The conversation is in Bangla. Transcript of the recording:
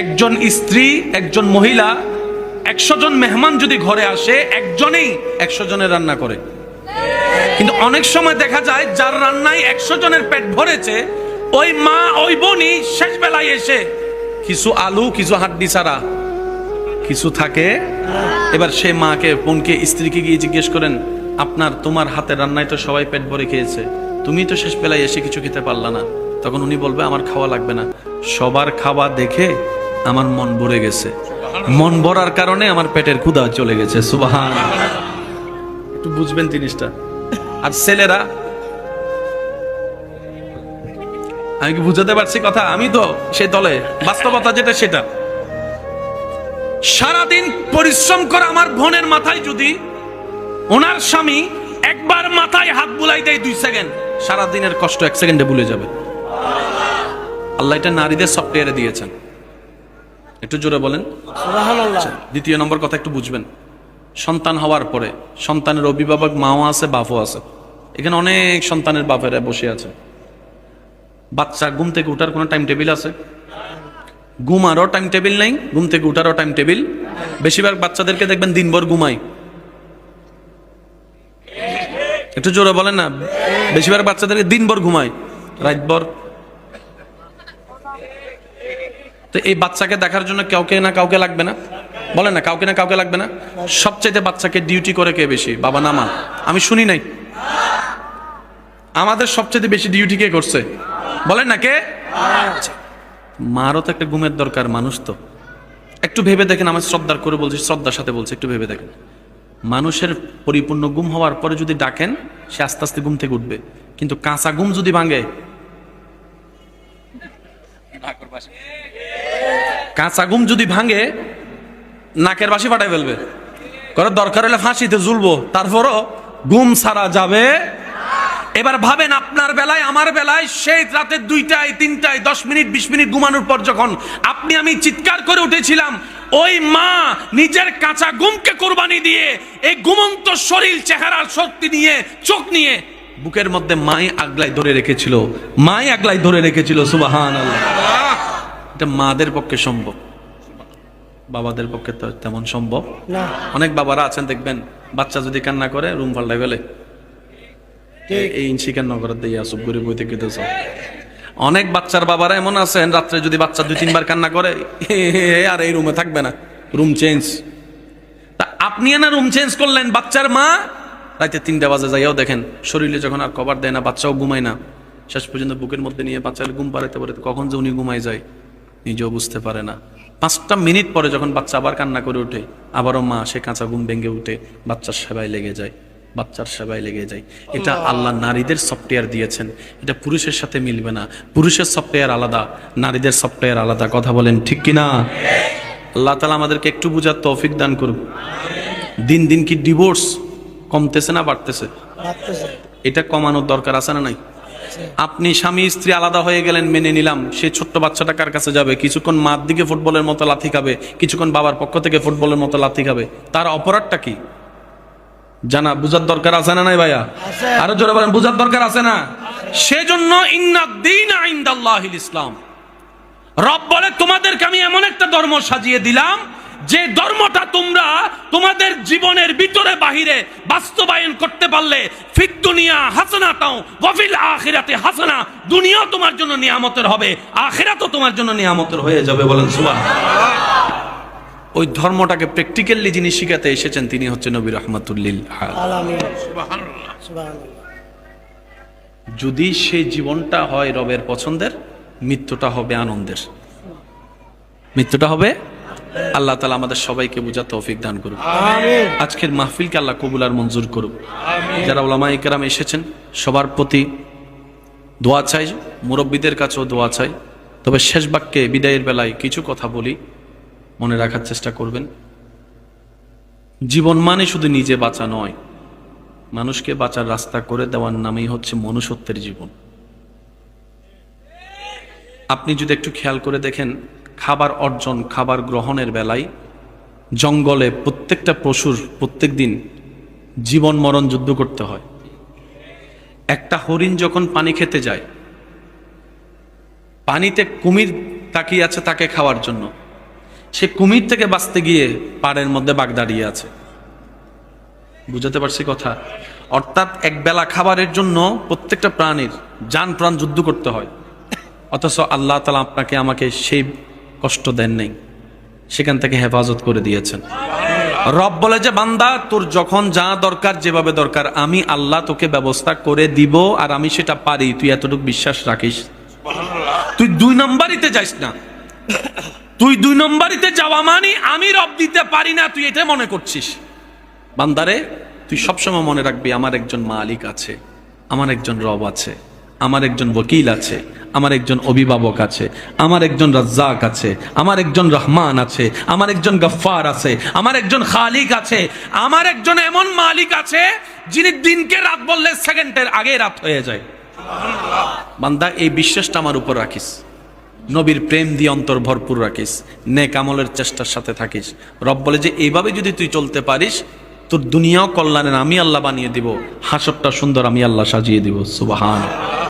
একজন স্ত্রী, একজন মহিলা, একশো জন মেহমান যদি ঘরে আসে, একজনেই একশো জনের রান্না করে। কিন্তু অনেক সময় দেখা যায়, যার রান্নায় একশো জনের পেট ভরেছে, ওই মা, ওই বোনই শেষ বেলায় এসে কিছু আলু, কিছু হাড্ডি ছাড়া কিছু থাকে। এবার সে মাকে, বোনকে, স্ত্রীকে গিয়ে জিজ্ঞেস করেন, আপনার, তোমার হাতের রান্নায় তো সবাই পেট ভরে খেয়েছে। তুমি তো শেষ বেলায় এসে কিছু খেতে পারলা না। তখন উনি বলবে, আমার খাওয়া লাগবে না। সবার খাওয়া দেখে আমার মন ভরে গেছে। মন ভরার কারণে আমার পেটের ক্ষুধা চলে গেছে, সুবাহান একটু বুঝবেন জিনিসটা। আর ছেলেরা, আমি কি বুঝাতে পারছি কথা? আমি তো সে দলে। বাস্তবতা যেটা সেটা। সারাদিন পরিশ্রম করা আমার বোনের মাথায় যদি ওনার স্বামী একবার মাথায় হাত বুলাই দেয় দুই সেকেন্ড, সারাদিনের কষ্ট এক সেকেন্ডে ভুলে যাবে। আল্লাহ এটা নারীদের সফটওয়্যারে দিয়েছেন। একটু জোরে বলেন। দ্বিতীয় নম্বর কথা একটু বুঝবেন। সন্তান হওয়ার পরে সন্তানের অভিভাবক মাও আছে বাপও আছে। এখানে অনেক সন্তানের বাপেরা বসে আছে। বাচ্চা ঘুম থেকে উঠার কোনো টাইম টেবিল আছে? ঘুমারও টাইম টেবিল নেই ঘুম থেকে উঠারও টাইম টেবিল বেশিরভাগ বাচ্চাদেরকে দেখবেন দিনভর ঘুমাই একটু জোরে বলেন না? বেশিরভাগ বাচ্চাদেরকে দিনভর ঘুমায়। রাতভর তো এই বাচ্চাকে দেখার জন্য কাউকে না কাউকে লাগবে না? বলে না, কাউকে না কাউকে লাগবে না? সবচেয়ে বাচ্চাকে ডিউটি করে কে বেশি? বাবা না মা? আমি শুনি নাই। আমাদের সবচেয়ে বেশি ডিউটি কে করছে? বলেন না কে। মারও তো একটা ঘুমের দরকার, মানুষ তো। একটু ভেবে দেখেন আমার শ্রদ্ধার করে বলছি, শ্রদ্ধার সাথে বলছি, একটু ভেবে দেখেন। মানুষের পরিপূর্ণ গুম হওয়ার পরে যদি ডাকেন, সে আস্তে আস্তে ঘুম থেকে উঠবে। কিন্তু কাঁচা ঘুম যদি ভাঙে কাঁচা ঘুম যদি ভাঙে, নাকের বাসি ফাটাই ফেলবে। করে দরকার হলে ফাঁসিতে ঝুলবো। তারপরও ঘুম সারা যাবে এবার ভাবেন আপনার বেলায়, আমার বেলায় সেই রাতে দুইটায়, তিনটায়, দশ মিনিট, বিশ মিনিট ঘুমানোর পর যখন আপনি আমি চিৎকার করে উঠেছিলাম, ওই মা নিজের কাঁচা গুমকে কোরবানি দিয়ে এই গুমন্ত শরীর, চেহারার শক্তি নিয়ে, চোখ নিয়ে বুকের মধ্যে মাই আগলাই ধরে রেখেছিল। মাই আগলাই ধরে রেখেছিল সুবাহান এটা মাদের পক্ষে সম্ভব। বাবাদের পক্ষে তো তেমন সম্ভব। না। অনেক বাবারা আছেন দেখবেন বাচ্চা যদি কান্না করে রুম পাল্টাই ফেলে। ঠিক। এই ইনসিকার নগর দিয়ে আসুক গরিব বইতে কেটেছ অনেক বাচ্চার বাবারা এমন আছেন রাত্রে যদি বাচ্চা দুই তিনবার কান্না করে আর এই রুমে থাকবে না। Room change. তা আপনি না রুম চেঞ্জ করলেন বাচ্চার মা? রাতে তিনটা বাজে যাইয়াও দেখেন শরীরে যখন আর কভার দেয় না বাচ্চাও ঘুমায় না। শেষ পর্যন্ত বুকের মধ্যে নিয়ে বাচ্চার ঘুম পাড়াতে পারে কখন যে উনি ঘুমায় যায়। নিজেও বুঝতে পারে না। পাঁচটা মিনিট পরে যখন বাচ্চা আবার কান্না করে ওঠে আবারও মা সে কাঁচা ঘুম ভেঙে উঠে বাচ্চার সেবায় লেগে যায় বাচ্চার সেবায় লেগে যায়। এটা আল্লাহ। নারীদের সফটওয়্যার দিয়েছেন। এটা পুরুষের সাথে মিলবে না। পুরুষের সফটওয়্যার আলাদা নারীদের সফটওয়্যার আলাদা। কথা বলেন ঠিক কি না আল্লাহ তালা আমাদেরকে একটু বুঝার তৌফিক দান করুক। দিন দিন কি ডিভোর্স কমতেছে না বাড়তেছে। এটা কমানোর দরকার আছে না নাই? আপনি স্বামী স্ত্রী আলাদা হয়ে গেলেন মেনে নিলাম। সেই ছোট্ট বাচ্চাটা কার কাছে যাবে? কিছুক্ষণ মার দিকে ফুটবলের মতো লাথি খাবে কিছুক্ষণ বাবার পক্ষ থেকে ফুটবলের মতো লাথি খাবে। তার অপরাধটা কি? জানা বুঝার দরকার আছে না নাই ভাইয়া? আরও জোরে বলেন বুঝার দরকার আছে না? সেজন্য ইসলাম। রব বলে তোমাদেরকে আমি এমন একটা ধর্ম সাজিয়ে দিলাম যে ধর্মটা তোমরা তোমাদের জীবনের ভিতরে বাহিরে বাস্তবায়ন করতে পারলে ফিক দুনিয়া হাসানা তাও ওয়াফিল আখিরাতে হাসানা দুনিয়াও তোমার জন্য নিয়ামতের হবে আখিরাতও তোমার জন্য নিয়ামতের হয়ে যাবে বলেন সুবহান। ওই ধর্মটাকে প্র্যাকটিক্যালি যিনি শিখাতে এসেছেন তিনি হচ্ছেন নবী রহমাতুল্লিল যদি সেই জীবনটা হয় রবের পছন্দের মৃত্যুটা হবে আনন্দের। মৃত্যুটা হবে আল্লাহ তালা আমাদের সবাইকে বোঝা তৌফিক দান করুক। আজকের মাহফিলকে আল্লাহ কবুল আর মঞ্জুর করুক। যারা ওলামা ইকরাম এসেছেন সবার প্রতি দোয়া চাই মুরব্বীদের কাছেও দোয়া চাই। তবে শেষ বাক্যে বিদায়ের বেলায় কিছু কথা বলি মনে রাখার চেষ্টা করবেন। জীবন মানে শুধু নিজে বাঁচা নয় মানুষকে বাঁচার রাস্তা করে দেওয়ার নামেই হচ্ছে মনুষ্যত্বের জীবন। আপনি যদি একটু খেয়াল করে দেখেন খাবার অর্জন, খাবার গ্রহণের বেলায় জঙ্গলে প্রত্যেকটা পশুর প্রত্যেক দিন জীবন মরণ যুদ্ধ করতে হয়। একটা হরিণ যখন পানি খেতে যায়, পানিতে কুমির তাকিয়ে আছে তাকে খাওয়ার জন্য। সে কুমির থেকে বাঁচতে গিয়ে পাড়ের মধ্যে বাঘ দাঁড়িয়ে আছে। বুঝাতে পারছি কথা? অর্থাৎ এক বেলা খাবারের জন্য প্রত্যেকটা প্রাণীর যান প্রাণ যুদ্ধ করতে হয়। অথচ আল্লাহ তালা আপনাকে, আমাকে সেই কষ্ট দেন নাই। সেখান থেকে হেফাজত করে দিয়েছেন। রব বলে যে, বান্দা, তোর যখন যা দরকার, যেভাবে দরকার, আমি আল্লাহ তোকে ব্যবস্থা করে দিব, আর আমি সেটা পারি। তুই এতটুকু বিশ্বাস রাখিস। তুই দুই নম্বরিতে যাইস না। তুই দুই নম্বরিতে যাওয়া মানে আমি রব দিতে পারি না। তুই এটা মনে করছিস। বান্দারে, তুই সবসময় মনে রাখবি, আমার একজন মালিক আছে, আমার একজন রব আছে, আমার একজন বকিল আছে। আমার একজন অভিভাবক আছে, আমার একজন রাজ্জাক আছে, আমার একজন রহমান আছে, আমার একজন গফফার আছে, আমার একজন খালিক আছে, আমার একজন এমন মালিক আছে যিনি দিনকে রাত বললে সেকেন্ডের আগে রাত হয়ে যায়। বান্দা, এই বিশ্বাসটা আমার উপর রাখিস। নবীর প্রেম দিয়ে অন্তর ভরপুর রাখিস। নেক আমলের চেষ্টার সাথে থাকিস। রব বলে যে, এইভাবে যদি তুই চলতে পারিস, তোর দুনিয়াও কল্যাণের আমি আল্লাহ বানিয়ে দিব। হাসরটা সুন্দর আমি আল্লাহ সাজিয়ে দিব। সুবাহান।